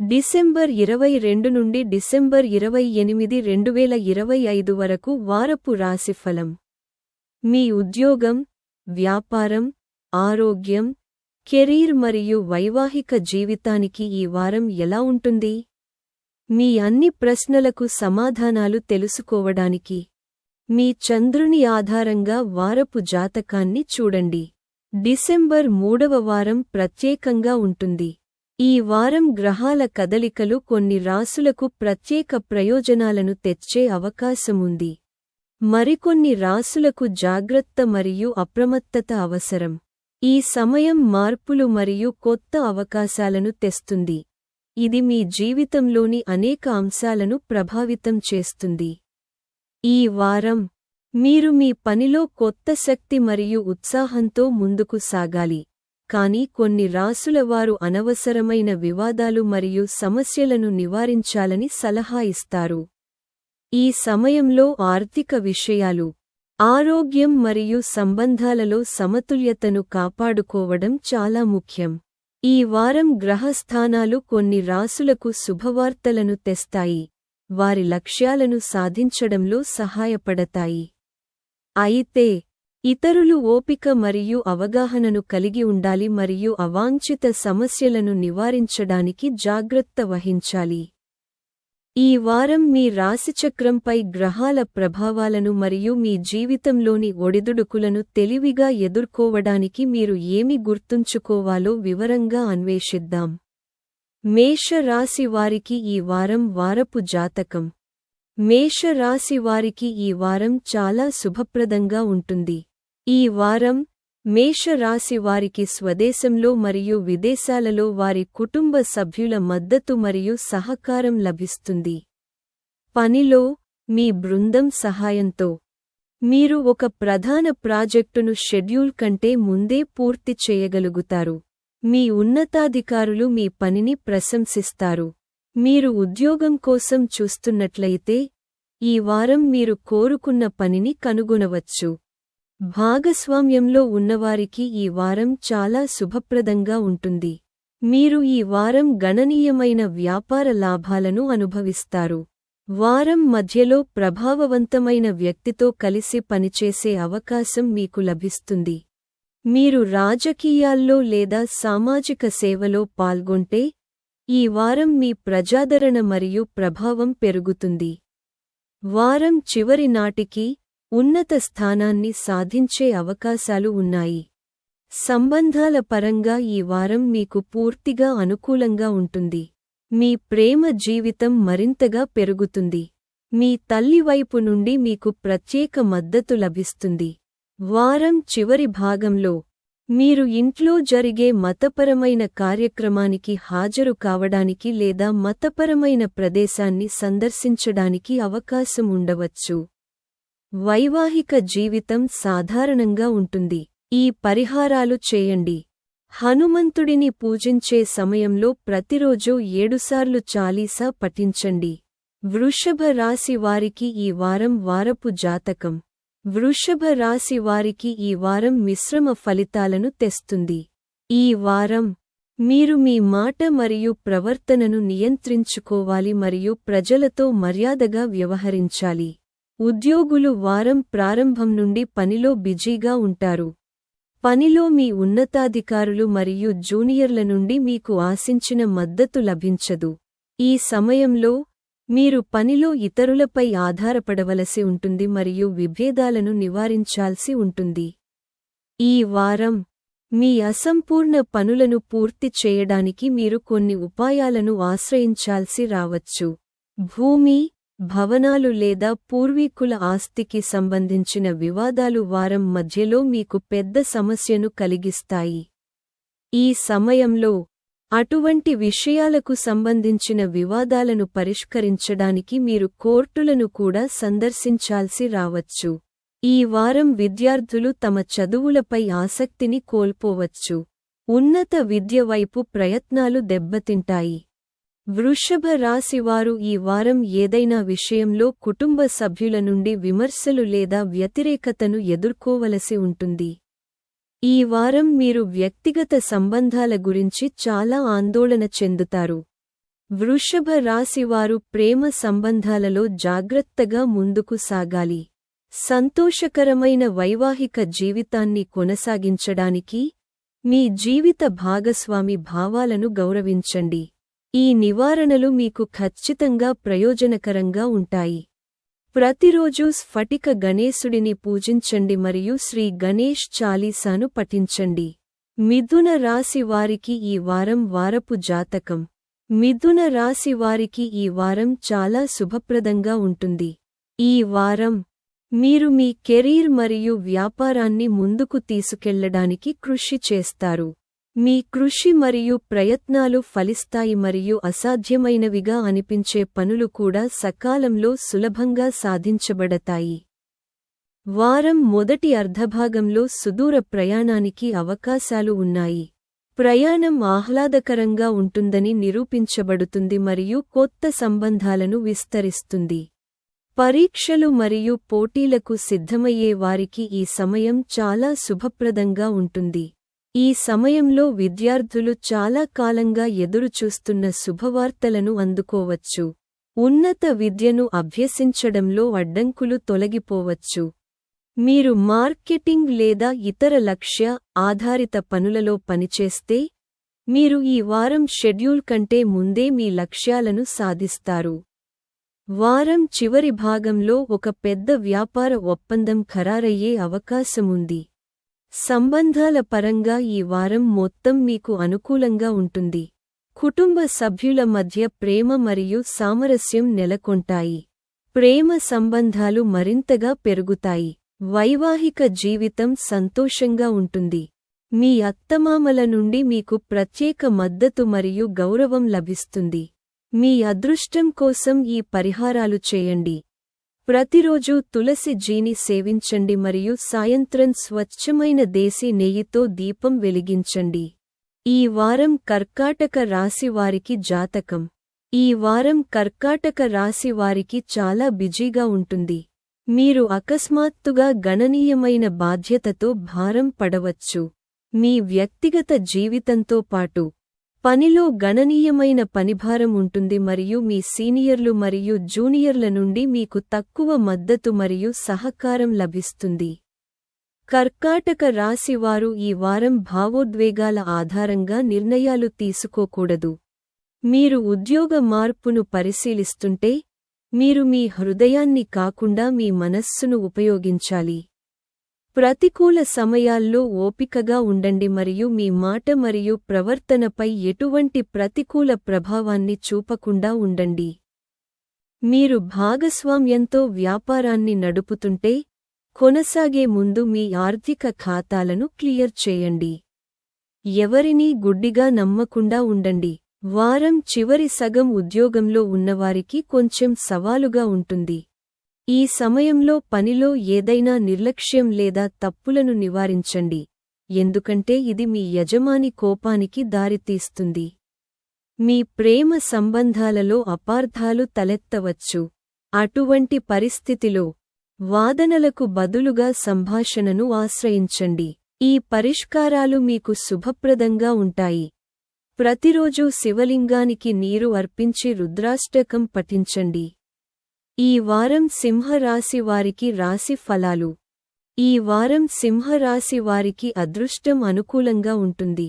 December ఇరవై రెండు నుండి డిసెంబర్ ఇరవై ఎనిమిది రెండువేల ఇరవై ఐదు వరకు వారపు రాశిఫలం. మీ ఉద్యోగం వ్యాపారం ఆరోగ్యం కెరీర్ మరియు వైవాహిక జీవితానికి ఈ వారం ఎలా ఉంటుంది? మీ అన్ని ప్రశ్నలకు సమాధానాలు తెలుసుకోవడానికి మీ చంద్రుని ఆధారంగా వారపు జాతకాన్ని చూడండి. డిసెంబర్ మూడవ వారం ప్రత్యేకంగా ఉంటుంది. ఈ వారం గ్రహాల కదలికలు కొన్ని రాసులకు ప్రత్యేక ప్రయోజనాలను తెచ్చే అవకాశముంది. మరికొన్ని రాసులకు జాగ్రత్త మరియు అప్రమత్తత అవసరం. ఈ సమయం మార్పులు మరియు కొత్త అవకాశాలను తెస్తుంది. ఇది మీ జీవితంలోని అనేక అంశాలను ప్రభావితం చేస్తుంది. ఈ వారం మీరు మీ పనిలో కొత్త శక్తి మరియు ఉత్సాహంతో ముందుకు సాగాలి. కానీ కొన్ని రాసులవారు అనవసరమైన వివాదాలు మరియు సమస్యలను నివారించాలని సలహా ఇస్తారు. ఈ సమయంలో ఆర్థిక విషయాలు ఆరోగ్యం మరియు సంబంధాలలో సమతుల్యతను కాపాడుకోవడం చాలా ముఖ్యం. ఈ వారం గ్రహస్థానాలు కొన్ని రాసులకు శుభవార్తలను తెస్తాయి. వారి లక్ష్యాలను సాధించడంలో సహాయపడతాయి. అయితే ఇతరులు ఓపిక మరియు అవగాహనను కలిగి ఉండాలి మరియు అవాంఛిత సమస్యలను నివారించడానికి జాగ్రత్త వహించాలి. ఈ వారం మీ రాశిచక్రంపై గ్రహాల ప్రభావాలను మరియు మీ జీవితంలోని ఒడిదుడుకులను తెలివిగా ఎదుర్కోవడానికి మీరు ఏమి గుర్తుంచుకోవాలో వివరంగా అన్వేషిద్దాం. మేషరాశి వారికి ఈ వారం వారపు జాతకం. మేషరాశి వారికి ఈ వారం చాలా శుభప్రదంగా ఉంటుంది. ఈ వారం మేష రాశి వారికి స్వదేశంలో మరియు విదేశాలలో వారి కుటుంబ సభ్యుల మద్దతు మరియు సహకారం లభిస్తుంది. పనిలో మీ బృందం సహాయంతో మీరు ఒక ప్రధాన ప్రాజెక్టును షెడ్యూల్ కంటే ముందే పూర్తి చేయగలుగుతారు. మీ ఉన్నతాధికారులు మీ పనిని ప్రశంసిస్తారు. మీరు ఉద్యోగం కోసం చూస్తున్నట్లయితే ఈ వారం మీరు కోరుకున్న పనిని కనుగొనవచ్చు. భాగస్వామ్యంలో ఉన్నవారికి ఈ వారం చాలా శుభప్రదంగా ఉంటుంది. మీరు ఈ వారం గణనీయమైన వ్యాపార లాభాలను అనుభవిస్తారు. వారం మధ్యలో ప్రభావవంతమైన వ్యక్తితో కలిసి పనిచేసే అవకాశం మీకు లభిస్తుంది. మీరు రాజకీయాల్లో లేదా సామాజిక సేవలో పాల్గొంటే ఈ వారం మీ ప్రజాదరణ మరియు ప్రభావం పెరుగుతుంది. వారం చివరి నాటికి ఉన్నత స్థానాన్ని సాధించే అవకాశాలు ఉన్నాయి. సంబంధాల పరంగా ఈ వారం మీకు పూర్తిగా అనుకూలంగా ఉంటుంది. మీ ప్రేమ జీవితం మరింతగా పెరుగుతుంది. మీ తల్లివైపు నుండి మీకు ప్రత్యేక మద్దతు లభిస్తుంది. వారం చివరి భాగంలో మీరు ఇంట్లో జరిగే మతపరమైన కార్యక్రమానికి హాజరు కావడానికి లేదా మతపరమైన ప్రదేశాన్ని సందర్శించడానికి అవకాశం ఉండవచ్చు. వైవాహిక జీవితం సాధారణంగా ఉంటుంది. ఈ పరిహారాలు చేయండి. హనుమంతుడిని పూజించే సమయంలో ప్రతిరోజూ ఏడుసార్లు చాలీసా పఠించండి. వృషభ రాశి వారికి ఈ వారం వారపు జాతకం. వృషభ రాశి వారికి ఈ వారం మిశ్రమ ఫలితాలను తెస్తుంది. ఈ వారం మీరు మీ మాట మరియు ప్రవర్తనను నియంత్రించుకోవాలి మరియు ప్రజలతో మర్యాదగా వ్యవహరించాలి. ఉద్యోగులు వారం ప్రారంభం నుండి పనిలో బిజీగా ఉంటారు. పనిలో మీ ఉన్నతాధికారులు మరియు జూనియర్ల నుండి మీకు ఆశించిన మద్దతు లభించదు. ఈ సమయంలో మీరు పనిలో ఇతరులపై ఆధారపడవలసి ఉంటుంది మరియు విభేదాలను నివారించాల్సి ఉంటుంది. ఈ వారం మీ అసంపూర్ణ పనులను పూర్తి చేయడానికి మీరు కొన్ని ఉపాయాలను ఆశ్రయించాల్సి రావచ్చు. భూమి భవనాలు లేదా పూర్వీకుల ఆస్తికి సంబంధించిన వివాదాలు వారం మధ్యలో మీకు పెద్ద సమస్యను కలిగిస్తాయి. ఈ సమయంలో అటువంటి విషయాలకు సంబంధించిన వివాదాలను పరిష్కరించడానికి మీరు కోర్టులను కూడా సందర్శించాల్సి రావచ్చు. ఈ వారం విద్యార్థులు తమ చదువులపై ఆసక్తిని కోల్పోవచ్చు. ఉన్నత విద్య వైపు ప్రయత్నాలు దెబ్బతింటాయి. వృషభ రాశివారు ఈ వారం ఏదైనా విషయంలో కుటుంబ సభ్యుల నుండి విమర్శలు లేదా వ్యతిరేకతను ఎదుర్కోవలసి ఉంటుంది. ఈ వారం మీరు వ్యక్తిగత సంబంధాల గురించి చాలా ఆందోళన చెందుతారు. వృషభ రాశివారు ప్రేమ సంబంధాలలో జాగ్రత్తగా ముందుకు సాగాలి. సంతోషకరమైన వైవాహిక జీవితాన్ని కొనసాగించడానికి మీ జీవిత భాగస్వామి భావాలను గౌరవించండి. ఈ నివారణలు మీకు ఖచ్చితంగా ప్రయోజనకరంగా ఉంటాయి. ప్రతిరోజూ స్ఫటిక గణేశుడిని పూజించండి మరియు శ్రీ గణేష్ చాలీసాను పఠించండి. మిథున రాశి వారికి ఈ వారం వారపు జాతకం. మిథున రాశి వారికి ఈ వారం చాలా శుభప్రదంగా ఉంటుంది. ఈ వారం మీరు మీ కెరీర్ మరియు వ్యాపారాన్ని ముందుకు తీసుకెళ్ళడానికి కృషి చేస్తారు. మీ కృషి మరియు ప్రయత్నాలు ఫలిస్తాయి మరియు అసాధ్యమైనవిగా అనిపించే పనులు కూడా సకాలంలో సులభంగా సాధించబడతాయి. వారం మొదటి అర్ధభాగంలో సుదూర ప్రయాణానికి అవకాశాలు ఉన్నాయి. ప్రయాణం ఆహ్లాదకరంగా ఉంటుందని నిరూపించబడుతుంది మరియు కొత్త సంబంధాలను విస్తరిస్తుంది. పరీక్షలు మరియు పోటీలకు సిద్ధమయ్యే వారికి ఈ సమయం చాలా శుభప్రదంగా ఉంటుంది. ఈ సమయంలో విద్యార్థులు చాలా కాలంగా ఎదురుచూస్తున్న శుభవార్తలను అందుకోవచ్చు. ఉన్నత విద్యను అభ్యసించడంలో అడ్డంకులు తొలగిపోవచ్చు. మీరు మార్కెటింగ్ లేదా ఇతర లక్ష్య ఆధారిత పనులలో పనిచేస్తే మీరు ఈ వారం షెడ్యూల్ కంటే ముందే మీ లక్ష్యాలను సాధిస్తారు. వారం చివరి భాగంలో ఒక పెద్ద వ్యాపార ఒప్పందం ఖరారయ్యే అవకాశముంది. సంబంధాల పరంగా ఈ వారం మొత్తం మీకు అనుకూలంగా ఉంటుంది. కుటుంబ సభ్యుల మధ్య ప్రేమ మరియు సామరస్యం నెలకొంటాయి. ప్రేమ సంబంధాలు మరింతగా పెరుగుతాయి. వైవాహిక జీవితం సంతోషంగా ఉంటుంది. మీ అత్తమామల నుండి మీకు ప్రత్యేక మద్దతు మరియు గౌరవం లభిస్తుంది. మీ అదృష్టం కోసం ఈ పరిహారాలు చేయండి. ప్రతిరోజు తులసి జీని సేవించండి మరియు సాయంత్రం స్వచ్ఛమైన దేశీ నెయ్యితో దీపం వెలిగించండి. ఈ వారం కర్కాటక రాశి వారికి జాతకం. ఈ వారం కర్కాటక రాశి వారికి చాలా బిజీగా ఉంటుంది. మీరు అకస్మాత్తుగా గణనీయమైన బాధ్యతతో భారం పడవచ్చు. మీ వ్యక్తిగత జీవితంతో పాటు పనిలో గణనీయమైన పనిభారం ఉంటుంది మరియు మీ సీనియర్లు మరియు జూనియర్ల నుండి మీకు తక్కువ మద్దతు మరియు సహకారం లభిస్తుంది. కర్కాటక రాశివారు ఈ వారం భావోద్వేగాల ఆధారంగా నిర్ణయాలు తీసుకోకూడదు. మీరు ఉద్యోగ మార్పును పరిశీలిస్తుంటే మీరు మీ హృదయాన్ని కాకుండా మీ మనస్సును ఉపయోగించాలి. ప్రతికూల సమయాల్లో ఓపికగా ఉండండి మరియు మీ మాట మరియు ప్రవర్తనపై ఎటువంటి ప్రతికూల ప్రభావాన్ని చూపకుండా ఉండండి. మీరు భాగస్వామ్యంతో వ్యాపారాన్ని నడుపుతుంటే కొనసాగే ముందు మీ ఆర్థిక ఖాతాలను క్లియర్ చేయండి. ఎవరినీ గుడ్డిగా నమ్మకుండా ఉండండి. వారం చివరి సగం ఉద్యోగంలో ఉన్నవారికి కొంచెం సవాలుగా ఉంటుంది. ఈ సమయంలో పనిలో ఏదైనా నిర్లక్ష్యం లేదా తప్పులను నివారించండి. ఎందుకంటే ఇది మీ యజమాని కోపానికి దారితీస్తుంది. మీ ప్రేమ సంబంధాలలో అపార్థాలు తలెత్తవచ్చు. అటువంటి పరిస్థితిలో వాదనలకు బదులుగా సంభాషణను ఆశ్రయించండి. ఈ పరిష్కారాలు మీకు శుభప్రదంగా ఉంటాయి. ప్రతిరోజూ శివలింగానికి నీరు అర్పించి రుద్రాష్టకం పఠించండి. ఈ వారం సింహరాశి వారికి రాశి ఫలాలు. ఈ వారం సింహరాశి వారికి అదృష్టం అనుకూలంగా ఉంటుంది.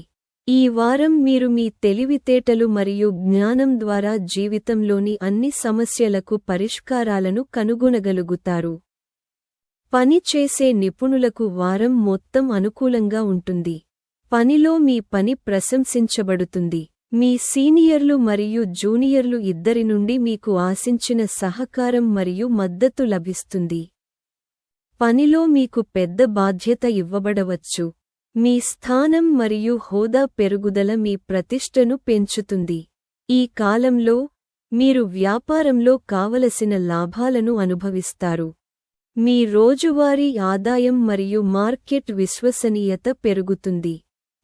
ఈ వారం మీరు మీ తెలివితేటలు మరియు జ్ఞానం ద్వారా జీవితంలోని అన్ని సమస్యలకు పరిష్కారాలను కనుగొనగలుగుతారు. పని చేసే నిపుణులకు వారం మొత్తం అనుకూలంగా ఉంటుంది. పనిలో మీ పని ప్రశంసించబడుతుంది. మీ సీనియర్లు మరియు జూనియర్లు ఇద్దరి నుండి మీకు ఆశించిన సహకారం మరియు మద్దతు లభిస్తుంది. పనిలో మీకు పెద్ద బాధ్యత ఇవ్వబడవచ్చు. మీ స్థానం మరియు హోదా పెరుగుదల మీ ప్రతిష్టను పెంచుతుంది. ఈ కాలంలో మీరు వ్యాపారంలో కావలసిన లాభాలను అనుభవిస్తారు. మీ రోజువారీ ఆదాయం మరియు మార్కెట్ విశ్వసనీయత పెరుగుతుంది.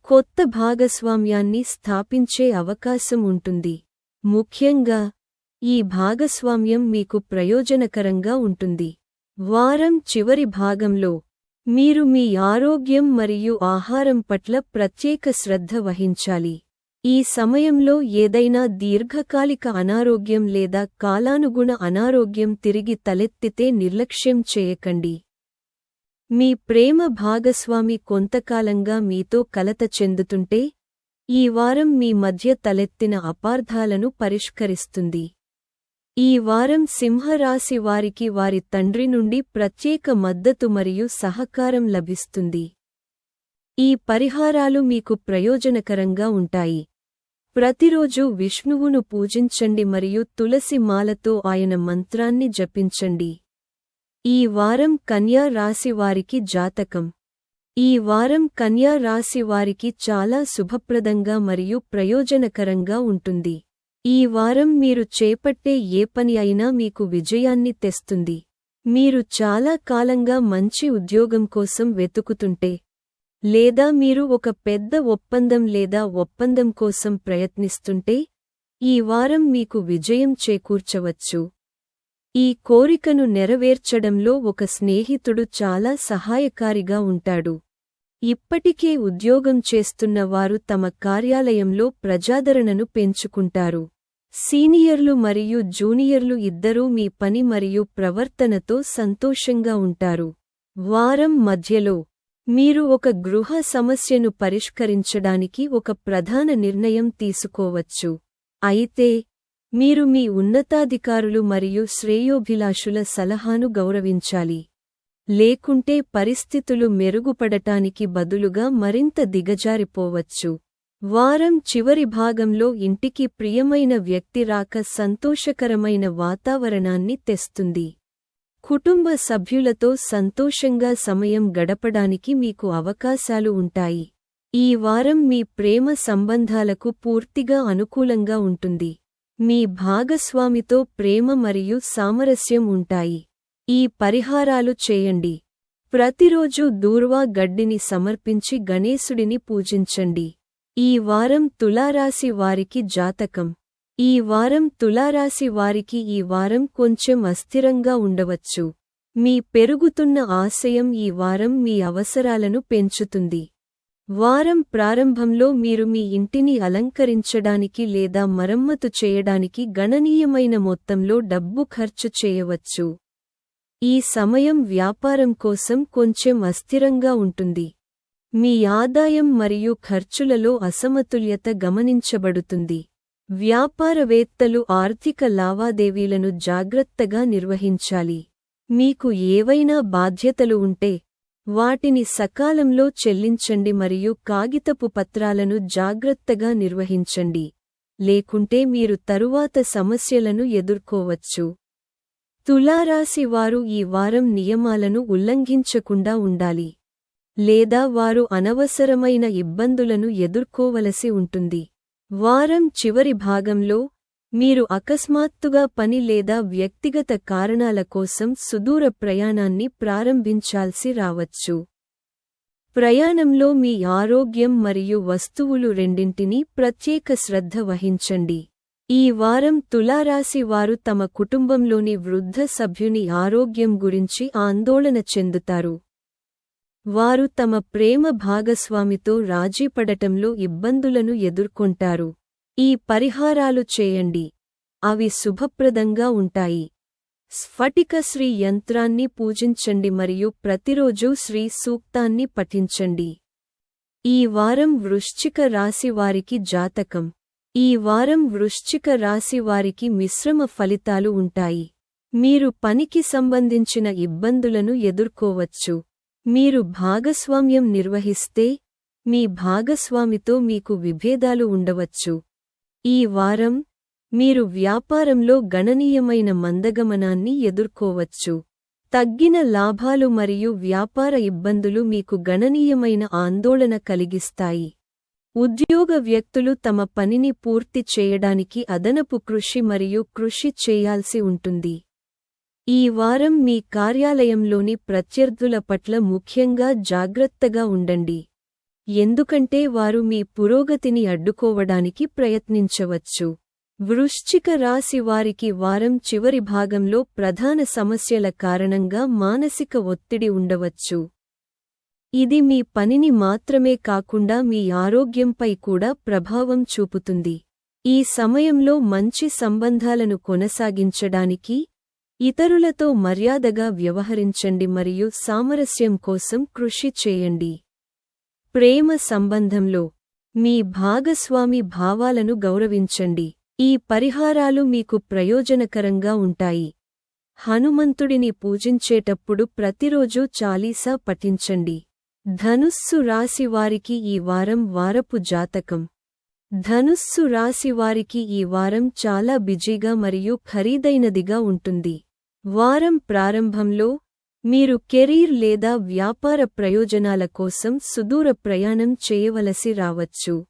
కొత్త భాగస్వామ్యాన్ని స్థాపించే అవకాశం ఉంటుంది. ముఖ్యంగా ఈ భాగస్వామ్యం మీకు ప్రయోజనకరంగా ఉంటుంది. వారం చివరి భాగంలో మీరు మీ ఆరోగ్యం మరియు ఆహారం పట్ల ప్రత్యేక శ్రద్ధ వహించాలి. ఈ సమయంలో ఏదైనా దీర్ఘకాలిక అనారోగ్యం లేదా కాలానుగుణ అనారోగ్యం తిరిగి తలెత్తితే నిర్లక్ష్యం చేయకండి. మీ ప్రేమ భాగస్వామి కొంతకాలంగా మీతో కలత చెందుతుంటే ఈ వారం మీ మధ్య తలెత్తిన అపార్థాలను పరిష్కరిస్తుంది. ఈ వారం సింహరాశి వారికి వారి తండ్రి నుండి ప్రత్యేక మద్దతు మరియు సహకారం లభిస్తుంది. ఈ పరిహారాలు మీకు ప్రయోజనకరంగా ఉంటాయి. ప్రతిరోజూ విష్ణువును పూజించండి మరియు తులసి మాలతో ఆయన మంత్రాన్ని జపించండి. ఈ వారం కన్యా రాశి వారికి జాతకం. ఈ వారం కన్యా రాశి వారికి చాలా శుభప్రదంగా మరియు ప్రయోజనకరంగా ఉంటుంది. ఈ వారం మీరు చేపట్టే ఏ పని అయినా మీకు విజయాన్ని తెస్తుంది. మీరు చాలా కాలంగా మంచి ఉద్యోగం కోసం వెతుకుతుంటే లేదా మీరు ఒక పెద్ద ఒప్పందం లేదా ఒప్పందం కోసం ప్రయత్నిస్తుంటే ఈ వారం మీకు విజయం చేకూర్చవచ్చు. ఈ కోరికను నెరవేర్చడంలో ఒక స్నేహితుడు చాలా సహాయకారిగా ఉంటాడు. ఇప్పటికే ఉద్యోగం చేస్తున్న వారు తమ కార్యాలయంలో ప్రజాదరణను పెంచుకుంటారు. సీనియర్లు మరియు జూనియర్లు ఇద్దరూ మీ పని మరియు ప్రవర్తనతో సంతోషంగా ఉంటారు. వారం మధ్యలో మీరు ఒక గృహ సమస్యను పరిష్కరించడానికి ఒక ప్రధాన నిర్ణయం తీసుకోవచ్చు. అయితే మీరు మీ ఉన్నతాధికారులు మరియు శ్రేయోభిలాషుల సలహాను గౌరవించాలి. లేకుంటే పరిస్థితులు మెరుగుపడటానికి బదులుగా మరింత దిగజారిపోవచ్చు. వారం చివరి భాగంలో ఇంటికి ప్రియమైన వ్యక్తి రాక సంతోషకరమైన వాతావరణాన్ని తెస్తుంది. కుటుంబ సభ్యులతో సంతోషంగా సమయం గడపడానికి మీకు అవకాశాలు ఉంటాయి. ఈ వారం మీ ప్రేమ సంబంధాలకు పూర్తిగా అనుకూలంగా ఉంటుంది. మీ భాగస్వామితో ప్రేమ మరియు సామరస్యం ఉంటాయి. ఈ పరిహారాలు చేయండి. ప్రతిరోజూ దూర్వా గడ్డిని సమర్పించి గణేశుడిని పూజించండి. ఈ వారం తులారాశి వారికి జాతకం. ఈ వారం తులారాశి వారికి ఈ వారం కొంచెం అస్థిరంగా ఉండవచ్చు. మీ పెరుగుతున్న ఆశయం ఈ వారం మీ అవసరాలను పెంచుతుంది. వారం ప్రారంభంలో మీరు మీ ఇంటిని అలంకరించడానికి లేదా మరమ్మతు చేయడానికి గణనీయమైన మొత్తంలో డబ్బు ఖర్చు చేయవచ్చు. ఈ సమయం వ్యాపారం కోసం కొంచెం అస్థిరంగా ఉంటుంది. మీ ఆదాయం మరియు ఖర్చులలో అసమతుల్యత గమనించబడుతుంది. వ్యాపారవేత్తలు ఆర్థిక లావాదేవీలను జాగ్రత్తగా నిర్వహించాలి. మీకు ఏవైనా బాధ్యతలు ఉంటే వాటిని సకాలంలో చెల్లించండి మరియు కాగితపు పత్రాలను జాగ్రత్తగా నిర్వహించండి. లేకుంటే మీరు తరువాత సమస్యలను ఎదుర్కోవచ్చు. తులారాశి వారు ఈ వారం నియమాలను ఉల్లంఘించకుండా ఉండాలి. లేదా వారు అనవసరమైన ఇబ్బందులను ఎదుర్కోవలసి ఉంటుంది. వారం చివరి భాగంలో మీరు అకస్మాత్తుగా పని లేదా వ్యక్తిగత కారణాల కోసం సుదూర ప్రయాణాన్ని ప్రారంభించాల్సి రావచ్చు. ప్రయాణంలో మీ ఆరోగ్యం మరియు వస్తువులు రెండింటినీ ప్రత్యేక శ్రద్ధ వహించండి. ఈ వారం తులారాశి వారు తమ కుటుంబంలోని వృద్ధ సభ్యుని ఆరోగ్యం గురించి ఆందోళన చెందుతారు. వారు తమ ప్రేమ భాగస్వామితో రాజీపడటంలో ఇబ్బందులను ఎదుర్కొంటారు. ఈ పరిహారాలు చేయండి. అవి శుభప్రదంగా ఉంటాయి. స్ఫటిక శ్రీ యంత్రాన్ని పూజించండి మరియు ప్రతిరోజూ శ్రీ సూక్తాన్ని పఠించండి. ఈ వారం వృశ్చిక రాశి వారికి జాతకం. ఈ వారం వృశ్చిక రాశి వారికి మిశ్రమ ఫలితాలు ఉంటాయి. మీరు పనికి సంబంధించిన ఇబ్బందులను ఎదుర్కోవచ్చు. మీరు భాగస్వామ్యం నిర్వహిస్తే మీ భాగస్వామితో మీకు విభేదాలు ఉండవచ్చు. ఈ వారం మీరు వ్యాపారంలో గణనీయమైన మందగమనాన్ని ఎదుర్కోవచ్చు. తగ్గిన లాభాలు మరియు వ్యాపార ఇబ్బందులు మీకు గణనీయమైన ఆందోళన కలిగిస్తాయి. ఉద్యోగ వ్యక్తులు తమ పనిని పూర్తి చేయడానికి అదనపు కృషి మరియు కృషి చేయాల్సి ఉంటుంది. ఈ వారం మీ కార్యాలయంలోని ప్రత్యర్థుల పట్ల ముఖ్యంగా జాగ్రత్తగా ఉండండి. ఎందుకంటే వారు మీ పురోగతిని అడ్డుకోవడానికి ప్రయత్నించవచ్చు. వృశ్చిక రాశి వారికి వారం చివరి భాగంలో ప్రధాన సమస్యల కారణంగా మానసిక ఒత్తిడి ఉండవచ్చు. ఇది మీ పనిని మాత్రమే కాకుండా మీ ఆరోగ్యంపై కూడా ప్రభావం చూపుతుంది. ఈ సమయంలో మంచి సంబంధాలను కొనసాగించడానికి ఇతరులతో మర్యాదగా వ్యవహరించండి మరియు సామరస్యం కోసం కృషి చేయండి. ప్రేమ సంబంధంలో మీ భాగస్వామి భావాలను గౌరవించండి. ఈ పరిహారాలు మీకు ప్రయోజనకరంగా ఉంటాయి. హనుమంతుడిని పూజించేటప్పుడు ప్రతిరోజూ చాలీసా పఠించండి. ధనుస్సు రాశివారికి ఈ వారం వారపు జాతకం. ధనుస్సు రాశివారికి ఈ వారం చాలా బిజీగా మరియు ఖరీదైనదిగా ఉంటుంది. వారం ప్రారంభంలో మీరు కెరీర్ లేదా వ్యాపార ప్రయోజనాల కోసం సుదూర ప్రయాణం చేయవలసి రావచ్చు.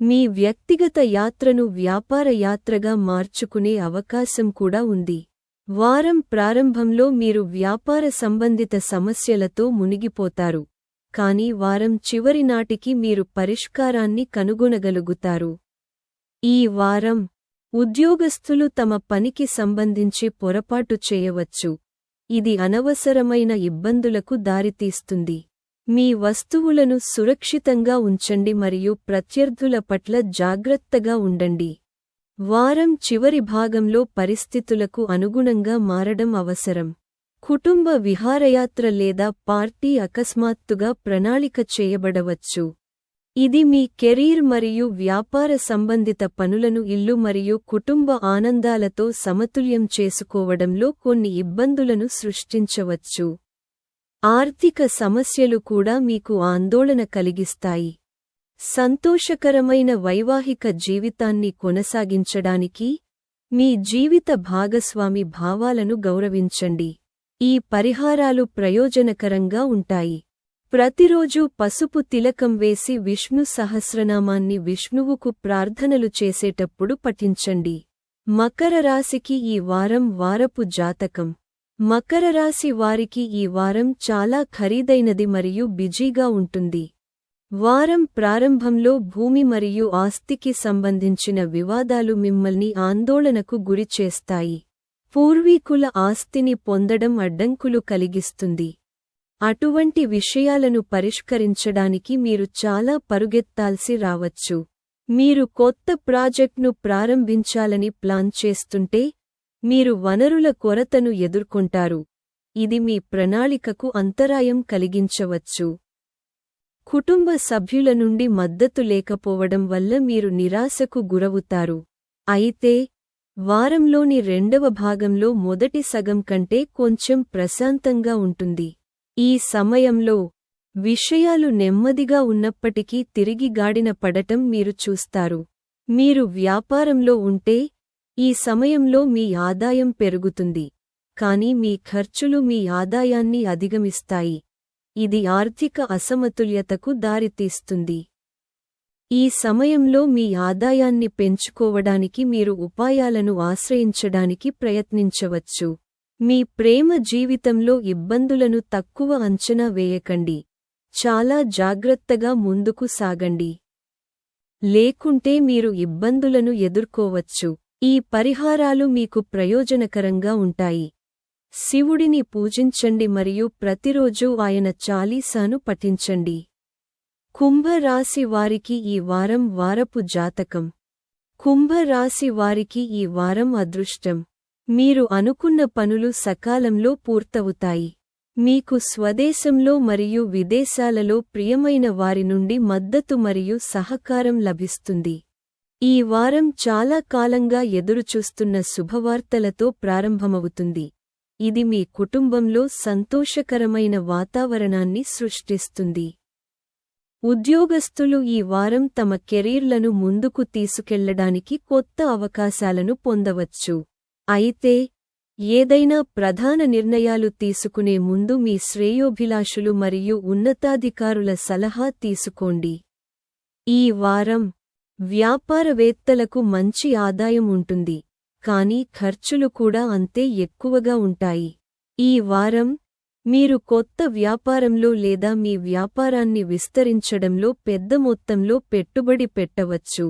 మీ వ్యక్తిగత యాత్రను వ్యాపార యాత్రగా మార్చుకునే అవకాశం కూడా ఉంది. వారం ప్రారంభంలో మీరు వ్యాపార సంబంధిత సమస్యలతో మునిగిపోతారు. కానీ వారం చివరి నాటికి మీరు పరిష్కారాన్ని కనుగొనగలుగుతారు. ఈ వారం ఉద్యోగస్తులు తమ పనికి సంబంధించి పొరపాటు చేయవచ్చు. ఇది అనవసరమైన ఇబ్బందులకు దారితీస్తుంది. మీ వస్తువులను సురక్షితంగా ఉంచండి మరియు ప్రత్యర్థుల పట్ల జాగ్రత్తగా ఉండండి. వారం చివరి భాగంలో పరిస్థితులకు అనుగుణంగా మారడం అవసరం. కుటుంబ విహారయాత్ర లేదా పార్టీ అకస్మాత్తుగా ప్రణాళిక చేయబడవచ్చు. ఇది మీ కెరీర్ మరియు వ్యాపార సంబంధిత పనులను ఇల్లు మరియు కుటుంబ ఆనందాలతో సమతుల్యం చేసుకోవడంలో కొన్ని ఇబ్బందులను సృష్టించవచ్చు. ఆర్థిక సమస్యలు కూడా మీకు ఆందోళన కలిగిస్తాయి. సంతోషకరమైన వైవాహిక జీవితాన్ని కొనసాగించడానికి మీ జీవిత భాగస్వామి భావాలను గౌరవించండి. ఈ పరిహారాలు ప్రయోజనకరంగా ఉంటాయి. ప్రతిరోజూ పసుపు తిలకం వేసి విష్ణు సహస్రనామాన్ని విష్ణువుకు ప్రార్థనలు చేసేటప్పుడు పఠించండి. మకర రాశికి ఈ వారం వారపు జాతకం. మకర రాశి వారికి ఈ వారం చాలా ఖరీదైనది మరియు బిజీగా ఉంటుంది. వారం ప్రారంభంలో భూమి మరియు ఆస్తికి సంబంధించిన వివాదాలు మిమ్మల్ని ఆందోళనకు గురిచేస్తాయి. పూర్వీకుల ఆస్తిని పొందడం అడ్డంకులు కలిగిస్తుంది. అటువంటి విషయాలను పరిష్కరించడానికి మీరు చాలా పరుగెత్తాల్సి రావచ్చు. మీరు కొత్త ప్రాజెక్ట్ను ప్రారంభించాలని ప్లాన్ చేస్తుంటే మీరు వనరుల కొరతను ఎదుర్కొంటారు. ఇది మీ ప్రణాళికకు అంతరాయం కలిగించవచ్చు. కుటుంబ సభ్యుల నుండి మద్దతు లేకపోవడం వల్ల మీరు నిరాశకు గురవుతారు. అయితే వారంలోని రెండవ భాగంలో మొదటి సగం కంటే కొంచెం ప్రశాంతంగా ఉంటుంది. ఈ సమయంలో విషయాలు నెమ్మదిగా ఉన్నప్పటికీ తిరిగి గాడిన పడటం మీరు చూస్తారు. మీరు వ్యాపారంలో ఉంటే ఈ సమయంలో మీ ఆదాయం పెరుగుతుంది. కాని మీ ఖర్చులు మీ ఆదాయాన్ని అధిగమిస్తాయి. ఇది ఆర్థిక అసమతుల్యతకు దారితీస్తుంది. ఈ సమయంలో మీ ఆదాయాన్ని పెంచుకోవడానికి మీరు ఉపాయాలను ఆశ్రయించడానికి ప్రయత్నించవచ్చు. మీ ప్రేమ జీవితంలో ఇబ్బందులను తక్కువ అంచనా వేయకండి. చాలా జాగ్రత్తగా ముందుకు సాగండి. లేకుంటే మీరు ఇబ్బందులను ఎదుర్కోవచ్చు. ఈ పరిహారాలు మీకు ప్రయోజనకరంగా ఉంటాయి. శివుడిని పూజించండి మరియు ప్రతిరోజూ ఆయన చాలీసాను పఠించండి. కుంభరాశి వారికి ఈ వారం వారపు జాతకం. కుంభరాశి వారికి ఈ వారం అదృష్టం. మీరు అనుకున్న పనులు సకాలంలో పూర్తవుతాయి. మీకు స్వదేశంలో మరియు విదేశాలలో ప్రియమైన వారి నుండి మద్దతు మరియు సహకారం లభిస్తుంది. ఈ వారం చాలా కాలంగా ఎదురుచూస్తున్న శుభవార్తలతో ప్రారంభమవుతుంది. ఇది మీ కుటుంబంలో సంతోషకరమైన వాతావరణాన్ని సృష్టిస్తుంది. ఉద్యోగస్తులు ఈ వారం తమ కెరీర్లను ముందుకు తీసుకెళ్ళడానికి కొత్త అవకాశాలను పొందవచ్చు. అయితే ఏదైనా ప్రధాన నిర్ణయాలు తీసుకునే ముందు మీ శ్రేయోభిలాషులు మరియు ఉన్నతాధికారుల సలహా తీసుకోండి. ఈ వారం వ్యాపారవేత్తలకు మంచి ఆదాయం ఉంటుంది కానీ ఖర్చులు కూడా అంతే ఎక్కువగా ఉంటాయి. ఈ వారం మీరు కొత్త వ్యాపారంలో లేదా మీ వ్యాపారాన్ని విస్తరించడంలో పెద్ద మొత్తంలో పెట్టుబడి పెట్టవచ్చు.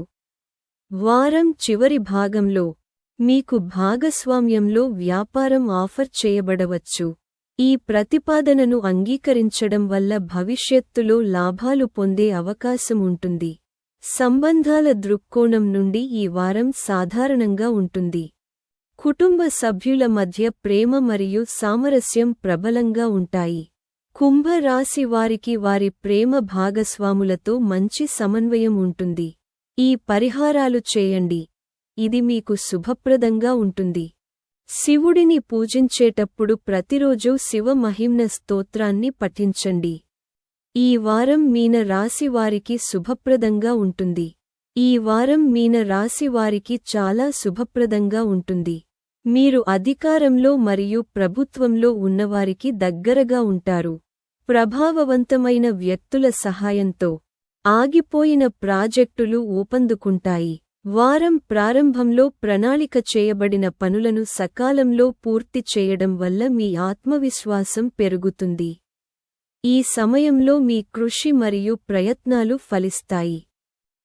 వారం చివరి భాగంలో మీకు భాగస్వామ్యంలో వ్యాపారం ఆఫర్ చేయబడవచ్చు. ఈ ప్రతిపాదనను అంగీకరించడం వల్ల భవిష్యత్తులో లాభాలు పొందే అవకాశం ఉంటుంది. సంబంధాల దృక్కోణం నుండి ఈ వారం సాధారణంగా ఉంటుంది. కుటుంబ సభ్యుల మధ్య ప్రేమ మరియు సామరస్యం ప్రబలంగా ఉంటాయి. కుంభరాశి వారికి వారి ప్రేమ భాగస్వాములతో మంచి సమన్వయం ఉంటుంది. ఈ పరిహారాలు చేయండి. ఇది మీకు శుభప్రదంగా ఉంటుంది. శివుడిని పూజించేటప్పుడు ప్రతిరోజూ శివ మహిమ్న స్తోత్రాన్ని పఠించండి. ఈ వారం మీన రాశి వారికి శుభప్రదంగా ఉంటుంది. ఈ వారం మీన రాశి వారికి చాలా శుభప్రదంగా ఉంటుంది. మీరు అధికారంలో మరియు ప్రభుత్వంలో ఉన్నవారికి దగ్గరగా ఉంటారు. ప్రభావవంతమైన వ్యక్తుల సహాయంతో ఆగిపోయిన ప్రాజెక్టులు ఊపందుకుంటాయి. వారం ప్రారంభంలో ప్రణాళిక చేయబడిన పనులను సకాలంలో పూర్తి చేయడం వల్ల మీ ఆత్మవిశ్వాసం పెరుగుతుంది. ఈ సమయంలో మీ కృషి మరియు ప్రయత్నాలు ఫలిస్తాయి.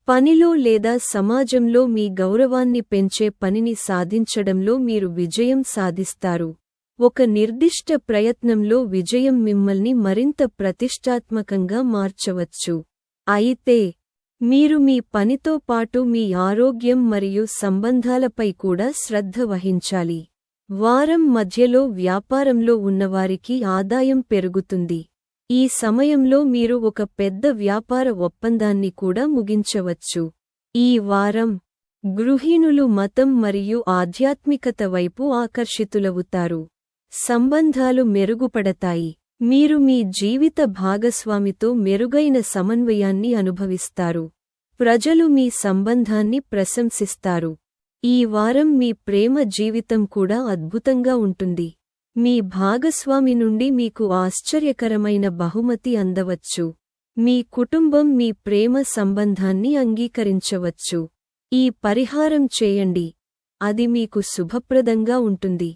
పనిలో లేదా సమాజంలో మీ గౌరవాన్ని పెంచే పనిని సాధించడంలో మీరు విజయం సాధిస్తారు. ఒక నిర్దిష్ట ప్రయత్నంలో విజయం మిమ్మల్ని మరింత ప్రతిష్టాత్మకంగా మార్చవచ్చు. అయితే మీరు మీ పనితో పాటు మీ ఆరోగ్యం మరియు సంబంధాలపై కూడా శ్రద్ధ వహించాలి. వారం మధ్యలో వ్యాపారంలో ఉన్నవారికి ఆదాయం పెరుగుతుంది. ఈ సమయంలో మీరు ఒక పెద్ద వ్యాపార ఒప్పందాన్ని కూడా ముగించవచ్చు. ఈ వారం గృహిణులు మతం మరియు ఆధ్యాత్మికత వైపు ఆకర్షితులవుతారు. సంబంధాలు మెరుగుపడతాయి. మీరు మీ జీవిత భాగస్వామితో మెరుగైన సమన్వయాన్ని అనుభవిస్తారు. ప్రజలు మీ సంబంధాన్ని ప్రశంసిస్తారు. ఈ వారం మీ ప్రేమ జీవితం కూడా అద్భుతంగా ఉంటుంది. మీ భాగస్వామి నుండి మీకు ఆశ్చర్యకరమైన బహుమతి అందవచ్చు. మీ కుటుంబం మీ ప్రేమ సంబంధాన్ని అంగీకరించవచ్చు. ఈ పరిహారం చేయండి. అది మీకు శుభప్రదంగా ఉంటుంది.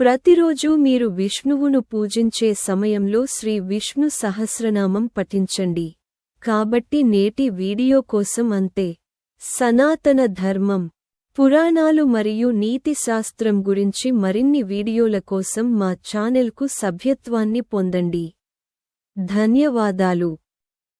ప్రతిరోజూ మీరు విష్ణువును పూజించే సమయంలో శ్రీ విష్ణు సహస్రనామం పఠించండి. కాబట్టి నేటి వీడియో కోసం అంతే. సనాతన ధర్మం. పురాణాలు మరియు నీతి శాస్త్రం గురించి మరిన్ని వీడియోల కోసం మా ఛానెల్కు సభ్యత్వాన్ని పొందండి. ధన్యవాదాలు.